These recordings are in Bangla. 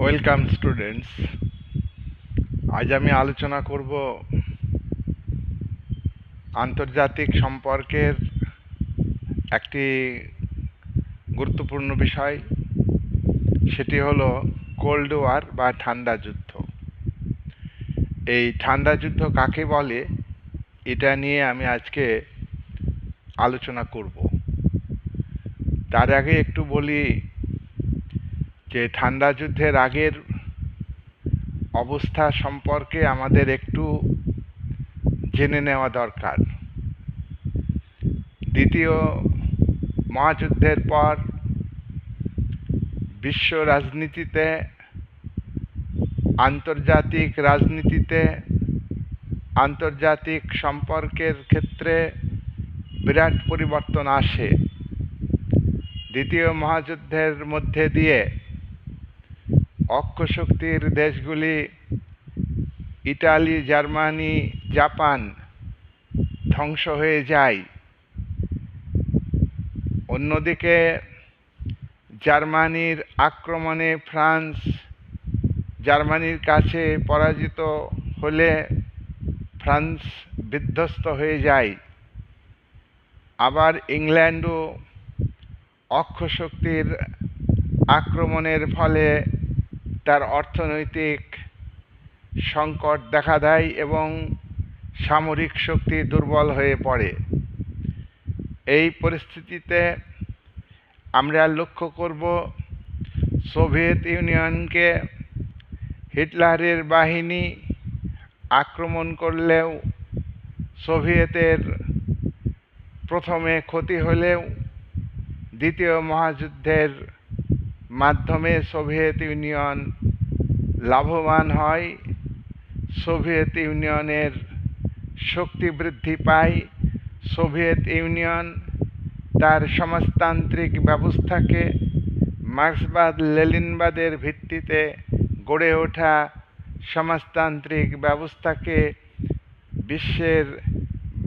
ওয়েলকাম স্টুডেন্টস আজ আমি আলোচনা করব আন্তর্জাতিক সম্পর্কের একটি গুরুত্বপূর্ণ বিষয়। সেটি হলো কোল্ড ওয়ার বা ঠান্ডা যুদ্ধ। এই ঠান্ডা যুদ্ধ কাকে বলে? এটা নিয়ে আমি আজকে আলোচনা করব। তার আগে একটু বলি যে ঠান্ডা যুদ্ধের আগের অবস্থা সম্পর্কে আমাদের একটু জেনে নেওয়া দরকার। দ্বিতীয় মহাযুদ্ধের পর বিশ্ব রাজনীতিতে, আন্তর্জাতিক রাজনীতিতে, আন্তর্জাতিক সম্পর্কের ক্ষেত্রে বিরাট পরিবর্তন আসে। দ্বিতীয় মহাযুদ্ধের মধ্যে দিয়ে অক্ষশক্তির দেশগুলি ইটালি জার্মানি, জাপান ধ্বংস হয়ে যায়। অন্যদিকে জার্মানির আক্রমণে ফ্রান্স জার্মানির কাছে পরাজিত হলে ফ্রান্স বিধ্বস্ত হয়ে যায়। আবার ইংল্যান্ডও অক্ষশক্তির আক্রমণের ফলে তার অর্থনৈতিক সংকট দেখা দেয় এবং সামরিক শক্তি দুর্বল হয়ে পড়ে। এই পরিস্থিতিতে আমরা লক্ষ্য করব সোভিয়েত ইউনিয়নকে হিটলারের বাহিনী আক্রমণ করলেও সোভিয়েতের প্রথমে ক্ষতি হলেও দ্বিতীয় মহাযুদ্ধের মাধ্যমে সোভিয়েত ইউনিয়ন লাভবান হয়, সোভিয়েত ইউনিয়নের শক্তি বৃদ্ধি পায়। সোভিয়েত ইউনিয়ন তার সমাজতান্ত্রিক ব্যবস্থাকে মার্ক্সবাদ লেলিনবাদের ভিত্তিতে গড়ে ওঠা সমাজতান্ত্রিক ব্যবস্থাকে বিশ্বের,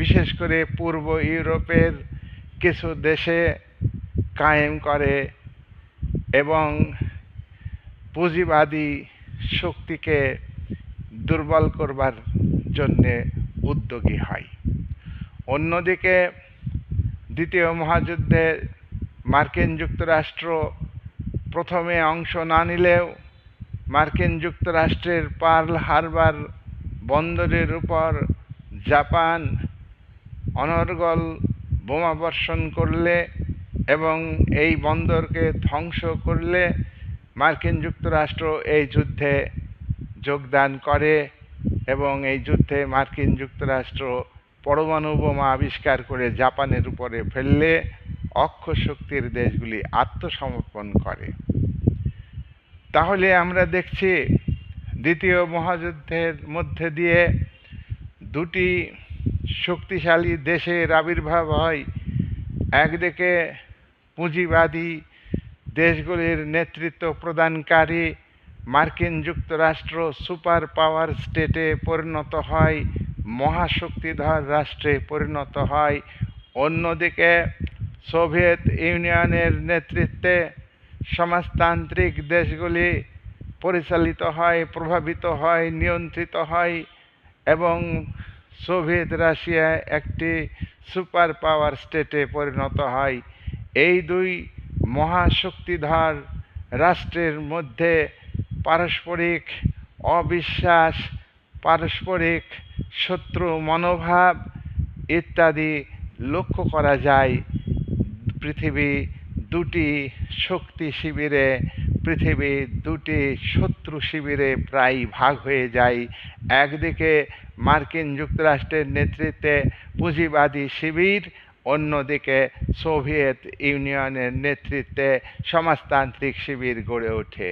বিশেষ করে পূর্ব ইউরোপের কিছু দেশে কায়েম করে এবং পুঁজিবাদী শক্তিকে দুর্বল করবার জন্যে উদ্যোগী হয়। অন্যদিকে দ্বিতীয় মহাযুদ্ধে মার্কিন যুক্তরাষ্ট্র প্রথমে অংশ না নিলেও মার্কিন যুক্তরাষ্ট্রের পার্ল হারবার বন্দরের উপর জাপান অনর্গল বোমাবর্ষণ করলে এবং এই বন্দরকে ধ্বংস করলে মার্কিন যুক্তরাষ্ট্র এই যুদ্ধে যোগদান করে এবং এই যুদ্ধে মার্কিন যুক্তরাষ্ট্র পরমাণু বোমা আবিষ্কার করে জাপানের উপরে ফেললে অক্ষ শক্তির দেশগুলি আত্মসমর্পণ করে। তাহলে আমরা দেখছি দ্বিতীয় মহাযুদ্ধের মধ্যে দিয়ে দুটি শক্তিশালী দেশের আবির্ভাব হয়। একদিকে পুঁজিবাদী দেশগুলির নেতৃত্ব প্রদানকারী মার্কিন যুক্তরাষ্ট্র সুপার পাওয়ার স্টেটে পরিণত হয়, মহাশক্তিধর রাষ্ট্রে পরিণত হয়। অন্যদিকে, সোভিয়েত ইউনিয়নের নেতৃত্বে সমাজতান্ত্রিক দেশগুলি পরিচালিত হয়, প্রভাবিত হয়, নিয়ন্ত্রিত হয় এবং সোভিয়েত রাশিয়া একটি সুপার পাওয়ার স্টেটে পরিণত হয়। এই দুই মহাশক্তিধর রাষ্ট্রের মধ্যে পারস্পরিক অবিশ্বাস, পারস্পরিক শত্রু মনোভাব ইত্যাদি লক্ষ্য করা যায়। পৃথিবী দুটি শক্তি শিবিরে, পৃথিবী দুটি শত্রু শিবিরে প্রায় ভাগ হয়ে যায়। একদিকে মার্কিন যুক্তরাষ্ট্রের নেতৃত্বে পুঁজিবাদী শিবির অন্যদিকে সোভিয়েত ইউনিয়নের নেতৃত্বে সমাজতান্ত্রিক শিবির গড়ে ওঠে।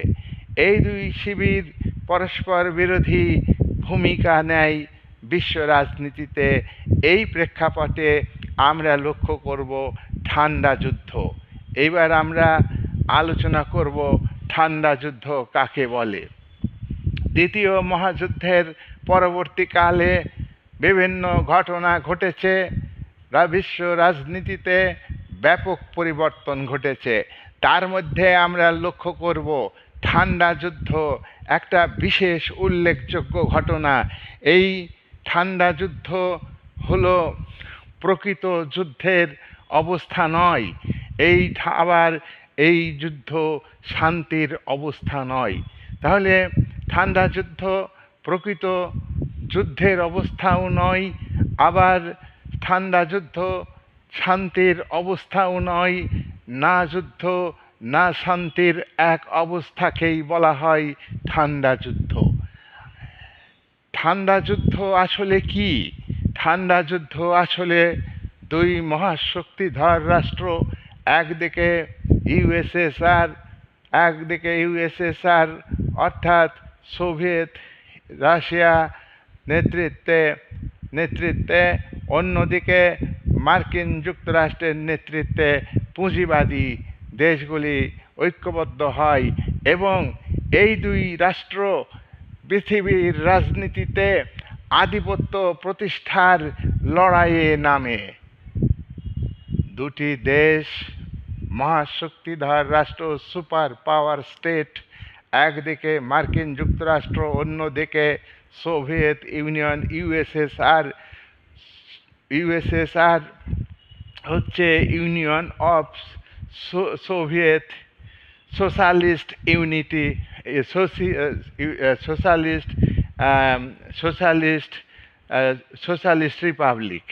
এই দুই শিবির পরস্পর বিরোধী ভূমিকা নেয়। বিশ্ব রাজনীতিতে এই প্রেক্ষাপটে আমরা লক্ষ্য করব ঠান্ডা যুদ্ধ। এইবার আমরা আলোচনা করব ঠান্ডা যুদ্ধ কাকে বলে। দ্বিতীয় মহাযুদ্ধের পরবর্তীকালে বিভিন্ন ঘটনা ঘটেছে। বিশ্ব রাজনীতিতে ব্যাপক পরিবর্তন ঘটেছে। তার মধ্যে আমরা লক্ষ্য করব ঠান্ডা যুদ্ধ, একটা বিশেষ উল্লেখযোগ্য ঘটনা। এই ঠান্ডা যুদ্ধ হলো প্রকৃত যুদ্ধের অবস্থা নয়, এই আবার এই যুদ্ধ শান্তির অবস্থা নয়। তাহলে ঠান্ডা যুদ্ধ প্রকৃত যুদ্ধের অবস্থাও নয়, আবার ঠান্ডা যুদ্ধ, শান্তির অবস্থাও নয়। না যুদ্ধ, না শান্তির এক অবস্থাকেই বলা হয় ঠান্ডা যুদ্ধ। ঠান্ডা যুদ্ধ আসলে কি? ঠান্ডা যুদ্ধ আসলে দুই মহাশক্তিধর রাষ্ট্র, একদিকে ইউএসএসআর একদিকে ইউএসএসআর অর্থাৎ সোভিয়েত রাশিয়া নেতৃত্বে নেতৃত্বে অন্যদিকে মার্কিন যুক্তরাষ্ট্রের নেতৃত্বে পুঁজিবাদী দেশগুলি ঐক্যবদ্ধ হয় এবং এই দুই রাষ্ট্র পৃথিবীর রাজনীতিতে আধিপত্য প্রতিষ্ঠার লড়াইয়ে নামে। দুটি দেশ, মহাশক্তিধর রাষ্ট্র, সুপার পাওয়ার স্টেট, একদিকে মার্কিন যুক্তরাষ্ট্র, অন্যদিকে সোভিয়েত ইউনিয়ন, ইউএসএসআর ইউএসএসআর হচ্ছে union of Soviet socialist unity socialist socialist socialist republic.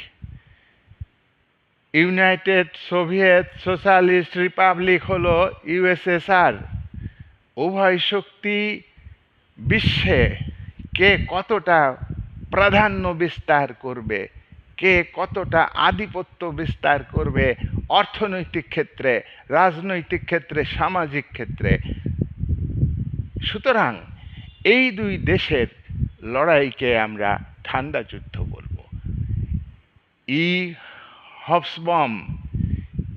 United Soviet socialist republic হলো ইউএসএসআর। উভয় শক্তি বিশ্বে কে কতটা প্রাধান্য বিস্তার করবে কে কতটা আধিপত্য বিস্তার করবে অর্থনৈতিক ক্ষেত্রে, রাজনৈতিক ক্ষেত্রে, সামাজিক ক্ষেত্রে? সুতরাং এই দুই দেশের লড়াইকে আমরা ঠান্ডা যুদ্ধ বলব। ই হবসবম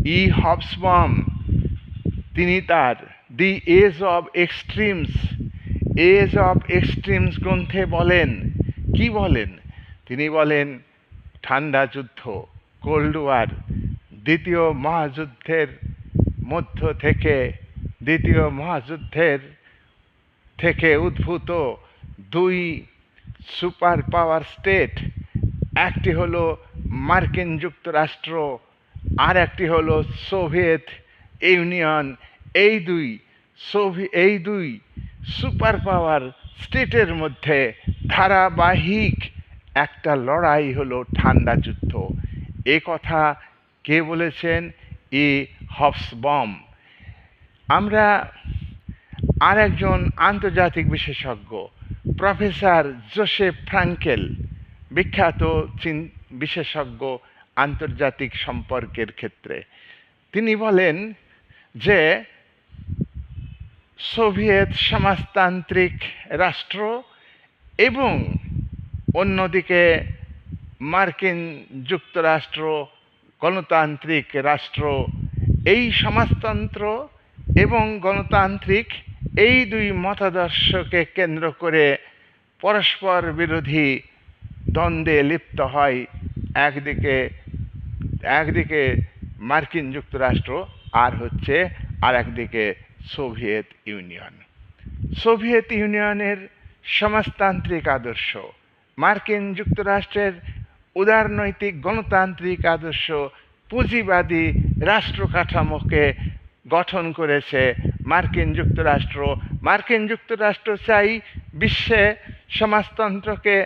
ই হবসবম তিনি তার the age of extremes, age of extremes গ্রন্থে বলেন। কি বলেন? তিনি বলেন ঠান্ডা যুদ্ধ কোল্ড ওয়ার দ্বিতীয় মহাযুদ্ধের মধ্য থেকে, দ্বিতীয় মহাযুদ্ধের থেকে উদ্ভূত দুই সুপার পাওয়ার স্টেট একটি হলো মার্কিন যুক্তরাষ্ট্র আর একটি হলো সোভিয়েত ইউনিয়ন। এই দুই সোভি, এই দুই সুপার পাওয়ার স্টেটের মধ্যে ধারাবাহিক একটা লড়াই হলো ঠান্ডা যুদ্ধ। এ কথা কে বলেছেন? ই হবসবম আমরা আর একজন আন্তর্জাতিক বিশেষজ্ঞ, প্রফেসর জোসেফ ফ্রাঙ্কেল, বিখ্যাত চীন বিশেষজ্ঞ আন্তর্জাতিক সম্পর্কের ক্ষেত্রে। তিনি বলেন যে, সোভিয়েত সমাজতান্ত্রিক রাষ্ট্র এবং অন্যদিকে মার্কিন যুক্তরাষ্ট্র, গণতান্ত্রিক রাষ্ট্র, এই সমাজতন্ত্র এবং গণতান্ত্রিক এই দুই মতাদর্শকে কেন্দ্র করে পরস্পর বিরোধী দ্বন্দ্বে লিপ্ত হয়। একদিকে একদিকে মার্কিন যুক্তরাষ্ট্র, আর হচ্ছে আর একদিকে সোভিয়েত ইউনিয়ন। সোভিয়েত ইউনিয়নের সমাজতান্ত্রিক আদর্শ মার্কিন যুক্তরাষ্ট্রের উদারনৈতিক গণতান্ত্রিক আদর্শ পুঁজিবাদী রাষ্ট্র কাঠামোকে গঠন করেছে মার্কিন যুক্তরাষ্ট্র। মার্কিন যুক্তরাষ্ট্র চাই বিশ্বে সমাজতন্ত্রকে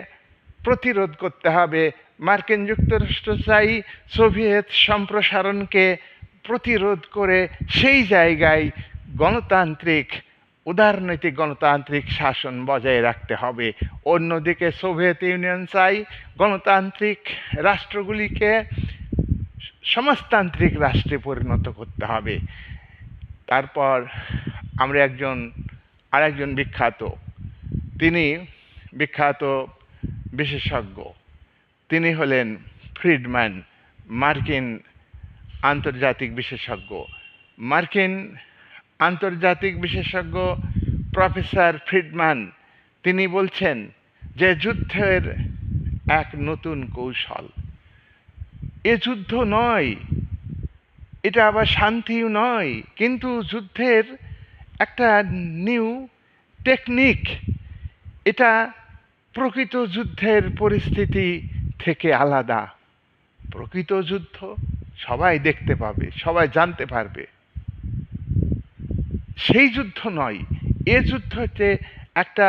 প্রতিরোধ করতে হবে। মার্কিন যুক্তরাষ্ট্র চাই সোভিয়েত সম্প্রসারণকে প্রতিরোধ করে সেই জায়গায় গণতান্ত্রিক উদারনৈতিক গণতান্ত্রিক শাসন বজায় রাখতে হবে। অন্যদিকে সোভিয়েত ইউনিয়ন চাই গণতান্ত্রিক রাষ্ট্রগুলিকে সমাজতান্ত্রিক রাষ্ট্রে পরিণত করতে হবে। তারপর আমরা একজন, আরেকজন বিখ্যাত। তিনি বিখ্যাত বিশেষজ্ঞ। তিনি হলেন ফ্রিডম্যান মার্কিন আন্তর্জাতিক বিশেষজ্ঞ। মার্কিন আন্তর্জাতিক বিশেষজ্ঞ প্রফেসর ফ্রিডম্যান তিনি বলছেন যে যুদ্ধের এক নতুন কৌশল। এ যুদ্ধ নয়, এটা আবার শান্তিও নয়, কিন্তু যুদ্ধের একটা নিউ টেকনিক এটা প্রকৃত যুদ্ধের পরিস্থিতি থেকে আলাদা। প্রকৃত যুদ্ধ সবাই দেখতে পাবে, সবাই জানতে পারবে। সেই যুদ্ধ নয়। এ যুদ্ধ হচ্ছে একটা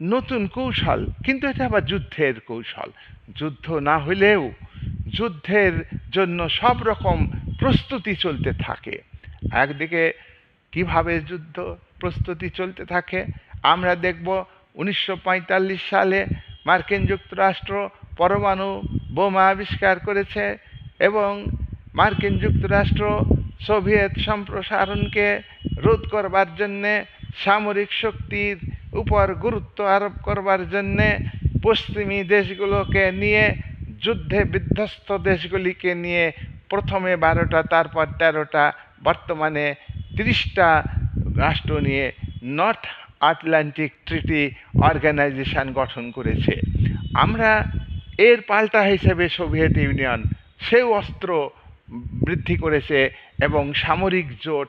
নতুন কৌশল, কিন্তু এটা আবার যুদ্ধের কৌশল। যুদ্ধ না হলেও যুদ্ধের জন্য সব রকম প্রস্তুতি চলতে থাকে। একদিকে কীভাবে যুদ্ধ প্রস্তুতি চলতে থাকে, আমরা দেখব উনিশশো পঁয়তাল্লিশ সালে মার্কিন যুক্তরাষ্ট্র পরমাণু বোমা আবিষ্কার করেছে এবং মার্কিন যুক্তরাষ্ট্র সোভিয়েত সম্প্রসারণকে রোধ করবার জন্যে, সামরিক শক্তির উপর গুরুত্ব আরোপ করবার জন্যে পশ্চিমী দেশগুলোকে নিয়ে, যুদ্ধে বিধ্বস্ত দেশগুলিকে নিয়ে প্রথমে বারোটা, তারপর তেরোটা, বর্তমানে তিরিশটা রাষ্ট্র নিয়ে নর্থ আটলান্টিক ট্রিটি অর্গানাইজেশন গঠন করেছে। আমরা এর পাল্টা হিসেবে সোভিয়েত ইউনিয়ন, সেও অস্ত্র বৃদ্ধি করেছে এবং সামরিক জোট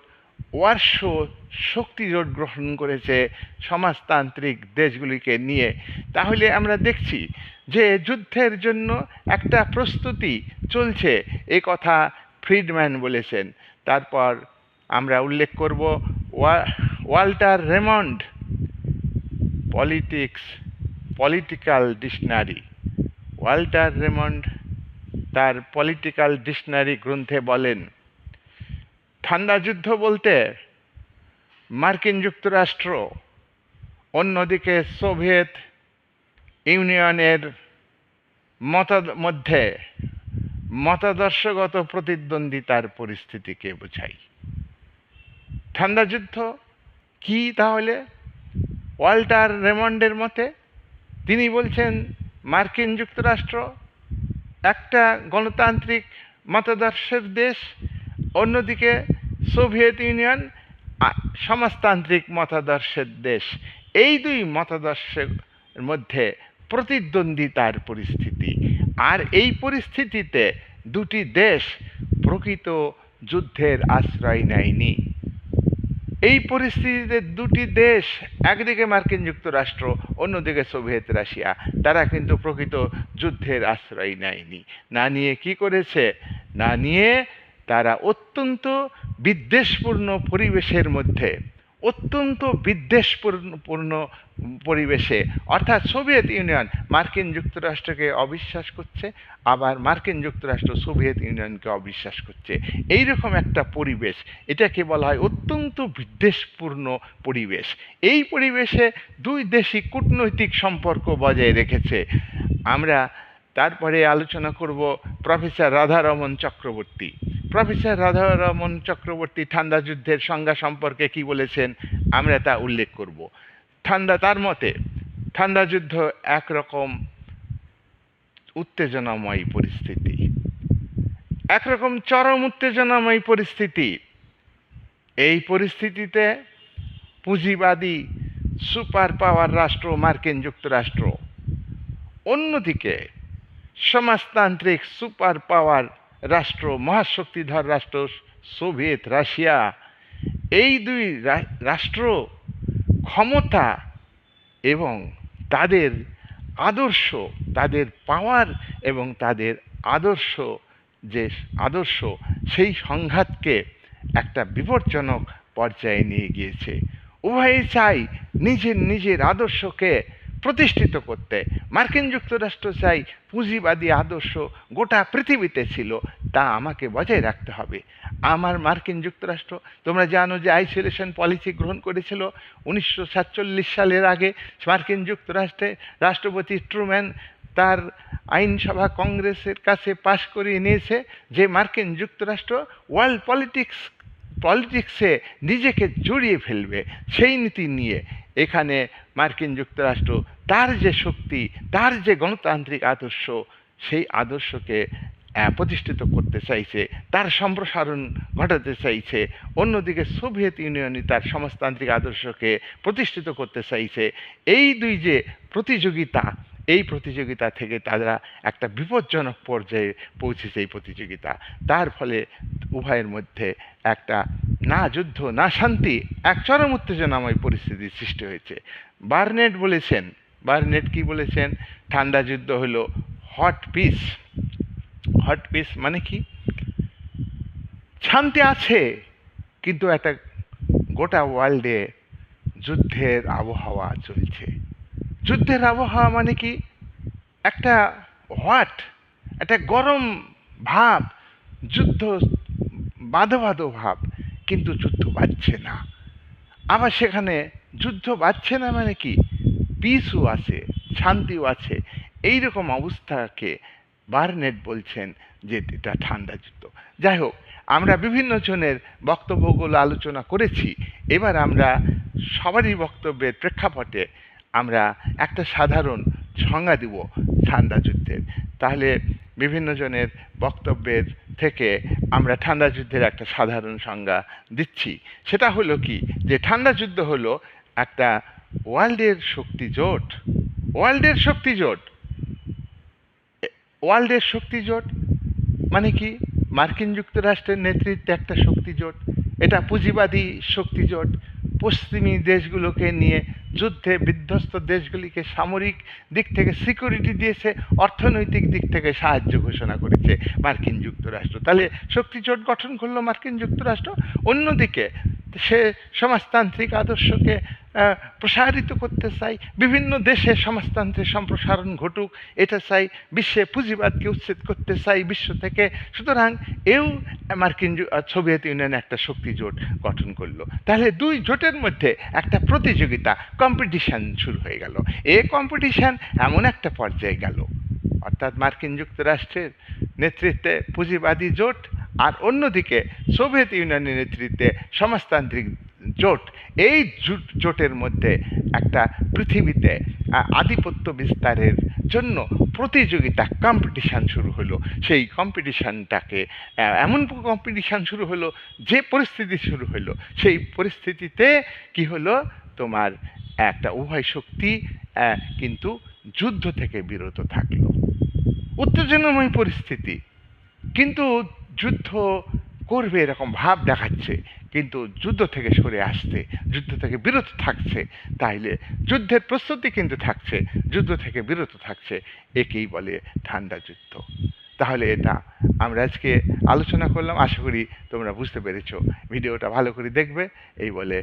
ওয়ার্শো শক্তি জোট গ্রহণ করেছে সমাজতান্ত্রিক দেশগুলিকে নিয়ে। তাহলে আমরা দেখছি যে যুদ্ধের জন্য একটা প্রস্তুতি চলছে, এ কথা ফ্রিডম্যান বলেছেন। তারপর আমরা উল্লেখ করব ওয়া- Walter Raymond politics, political dictionary. Walter Raymond তার পলিটিক্যাল ডিকশনারি গ্রন্থে বলেন ঠান্ডা যুদ্ধ বলতে মার্কিন যুক্তরাষ্ট্র, অন্যদিকে সোভিয়েত ইউনিয়নের মত মধ্যে মতাদর্শগত প্রতিদ্বন্দ্বিতার পরিস্থিতিকে বোঝাই ঠান্ডা যুদ্ধ কি তাহলে? ওয়াল্টার রেমন্ডের মতে তিনি বলছেন, মার্কিন যুক্তরাষ্ট্র একটা গণতান্ত্রিক মতাদর্শের দেশ অন্যদিকে সোভিয়েত ইউনিয়ন সমাজতান্ত্রিক মতাদর্শের দেশ। এই দুই মতাদর্শের মধ্যে প্রতিদ্বন্দ্বিতার পরিস্থিতি। আর এই পরিস্থিতিতে দুটি দেশ প্রকৃত যুদ্ধের আশ্রয় নেয়নি। এই পরিস্থিতিতে দুটি দেশ, একদিকে মার্কিন যুক্তরাষ্ট্র, অন্যদিকে সোভিয়েত রাশিয়া, তারা কিন্তু প্রকৃত যুদ্ধের আশ্রয় নেয়নি। না নিয়ে কি করেছে? না নিয়ে তারা অত্যন্ত বিদ্বেষপূর্ণ পরিবেশের মধ্যে, অত্যন্ত বিদ্বেষপূর্ণ পরিবেশে, অর্থাৎ সোভিয়েত ইউনিয়ন মার্কিন যুক্তরাষ্ট্রকে অবিশ্বাস করছে, আবার মার্কিন যুক্তরাষ্ট্র সোভিয়েত ইউনিয়নকে অবিশ্বাস করছে। এই রকম একটা পরিবেশ, এটাকে বলা হয় অত্যন্ত বিদ্বেষপূর্ণ পরিবেশ। এই পরিবেশে দুই দেশই কূটনৈতিক সম্পর্ক বজায় রেখেছে। আমরা তারপরে আলোচনা করব প্রফেসর রাধারমন চক্রবর্তী। প্রফেসর রাধারমন চক্রবর্তী ঠান্ডা যুদ্ধের সংজ্ঞা সম্পর্কে কি বলেছেন, আমরা তা উল্লেখ করব। ঠান্ডা তার মতে, ঠান্ডা যুদ্ধ একরকম উত্তেজনাময় পরিস্থিতি। একরকম চরম উত্তেজনাময় পরিস্থিতি। এই পরিস্থিতিতে পুঁজিবাদী সুপার পাওয়ার রাষ্ট্র, মার্কিন যুক্তরাষ্ট্র, অন্যদিকে সমাজতান্ত্রিক সুপার পাওয়ার রাষ্ট্র, মহাশক্তিধর রাষ্ট্র, সোভিয়েত, রাশিয়া, এই দুই রাষ্ট্র ক্ষমতা এবং তাদের আদর্শ, তাদের পাওয়ার এবং তাদের আদর্শ, যে আদর্শ, সেই সংঘাতকে একটা বিপজ্জনক পর্যায়ে নিয়ে গিয়েছে। উভয়ে চাই নিজের নিজের আদর্শকে প্রতিষ্ঠিত করতে। মার্কিন যুক্তরাষ্ট্র চাই পুঁজিবাদী আদর্শ গোটা পৃথিবীতে ছিল, তা আমাকে বজায় রাখতে হবে। আমার মার্কিন যুক্তরাষ্ট্র, তোমরা জানো যে আইসোলেশন পলিসি গ্রহণ করেছিল উনিশশো সাতচল্লিশ সালের আগে। মার্কিন যুক্তরাষ্ট্রে রাষ্ট্রপতি ট্রুম্যান তার আইনসভা কংগ্রেসের কাছে পাশ করিয়ে নিয়েছে যে মার্কিন যুক্তরাষ্ট্র ওয়ার্ল্ড পলিটিক্স, পলিটিক্সে নিজেকে জড়িয়ে ফেলবে। সেই নীতি নিয়ে এখানে মার্কিন যুক্তরাষ্ট্র তার যে শক্তি, তার যে গণতান্ত্রিক আদর্শ, সেই আদর্শকে প্রতিষ্ঠিত করতে চাইছে, তার সম্প্রসারণ ঘটাতে চাইছে, অন্যদিকে সোভিয়েত ইউনিয়নই তার সমাজতান্ত্রিক আদর্শকে প্রতিষ্ঠিত করতে চাইছে। এই দুই যে প্রতিযোগিতা এই প্রতিযোগিতা থেকে তারা একটা বিপজ্জনক পর্যায়ে পৌঁছেছে এই প্রতিযোগিতা। তার ফলে উভয়ের মধ্যে একটা না যুদ্ধ, না শান্তি, এক চরম উত্তেজনাময় পরিস্থিতির সৃষ্টি হয়েছে। বার্নেট বলেছেন, বার্নেট কি বলেছেন? ঠান্ডা যুদ্ধ হলো হট পিস। হট পিস মানে কি? শান্তি আছে, কিন্তু একটা গোটা ওয়ার্ল্ডে যুদ্ধের আবহাওয়া চলছে। যুদ্ধের আবহাওয়া মানে কি? একটা হোয়াট? একটা গরম ভাব, যুদ্ধ বাঁধো বাঁধো ভাব, কিন্তু যুদ্ধ বাজছে না। আবার সেখানে যুদ্ধ বাজছে না মানে কি? পিসও আছে, শান্তিও আছে। এই রকম অবস্থাকে বার্নেট বলছেন যে এটা ঠান্ডা যুদ্ধ। যাই হোক, আমরা বিভিন্ন জনের বক্তব্যগুলো আলোচনা করেছি। এবার আমরা সবারই বক্তব্যের প্রেক্ষাপটে আমরা একটা সাধারণ সংজ্ঞা দিব ঠান্ডা যুদ্ধের। তাহলে বিভিন্ন জনের বক্তব্যের থেকে আমরা ঠান্ডা যুদ্ধের একটা সাধারণ সংজ্ঞা দিচ্ছি। সেটা হলো কি? যে ঠান্ডা যুদ্ধ হলো একটা ওয়ার্ল্ডের শক্তি জোট। ওয়ার্ল্ডের শক্তি জোট। ওয়ার্ল্ডের শক্তি জোট মানে কি? মার্কিন যুক্তরাষ্ট্রের নেতৃত্বে একটা শক্তি জোট। এটা পুঁজিবাদী শক্তি জোট। পশ্চিমী দেশগুলোকে নিয়ে যুদ্ধে বিধ্বস্ত দেশগুলিকে সামরিক দিক থেকে সিকিউরিটি দিয়েছে, অর্থনৈতিক দিক থেকে সাহায্য ঘোষণা করেছে মার্কিন যুক্তরাষ্ট্র। তাহলে শক্তি জোট গঠন করল মার্কিন যুক্তরাষ্ট্র। অন্যদিকে সে সমাজতান্ত্রিক আদর্শকে প্রসারিত করতে চাই। বিভিন্ন দেশে সমাজতন্ত্রের সম্প্রসারণ ঘটুক, এটা চাই। বিশ্বে পুঁজিবাদকে উচ্ছেদ করতে চাই বিশ্ব থেকে। সুতরাং এও মার্কিন সোভিয়েত ইউনিয়ন একটা শক্তি জোট গঠন করল। তাহলে দুই জোটের মধ্যে একটা প্রতিযোগিতা কম্পিটিশন শুরু হয়ে গেল। এ কম্পিটিশন এমন একটা পর্যায়ে গেল। অর্থাৎ মার্কিন যুক্তরাষ্ট্রের নেতৃত্বে পুঁজিবাদী জোট আর অন্যদিকে সোভিয়েত ইউনিয়নের নেতৃত্বে সমাজতান্ত্রিক জোট। এই জোট- জোটের মধ্যে একটা পৃথিবীতে আধিপত্য বিস্তারের জন্য প্রতিযোগিতা কম্পিটিশান শুরু হলো। সেই কম্পিটিশানটাকে এমন কম্পিটিশান শুরু হলো যে পরিস্থিতি শুরু হলো। সেই পরিস্থিতিতে কি হলো? তোমার একটা উভয় শক্তি কিন্তু যুদ্ধ থেকে বিরত থাকল। উত্তেজনাময় পরিস্থিতি। কিন্তু যুদ্ধ করবে এরকম ভাব দেখাচ্ছে, কিন্তু যুদ্ধ থেকে সরে আসছে, যুদ্ধ থেকে বিরত থাকছে, তাইলে যুদ্ধের প্রস্তুতি কিন্তু থাকছে, যুদ্ধ থেকে বিরত থাকছে, একেই বলে ঠান্ডা যুদ্ধ। তাহলে এটা আমরা আজকে আলোচনা করলাম, আশা করি তোমরা বুঝতে পেরেছ। ভিডিওটা ভালো করে দেখবে, এই বলে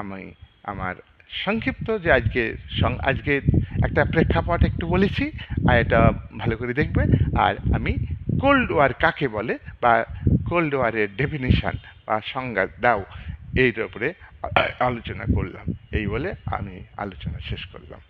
আমি আমার সংক্ষিপ্ত যে আজকে আজকে একটা প্রেক্ষাপট একটু বলেছি, আর এটা ভালো করে দেখবে। আর আমি কোল্ড ওয়ার কাকে বলে, বা কোল্ড ওয়ারের ডেফিনিশন বা সংজ্ঞা দাও, এইটার উপরে আলোচনা করলাম। এই বলে আমি আলোচনা শেষ করলাম।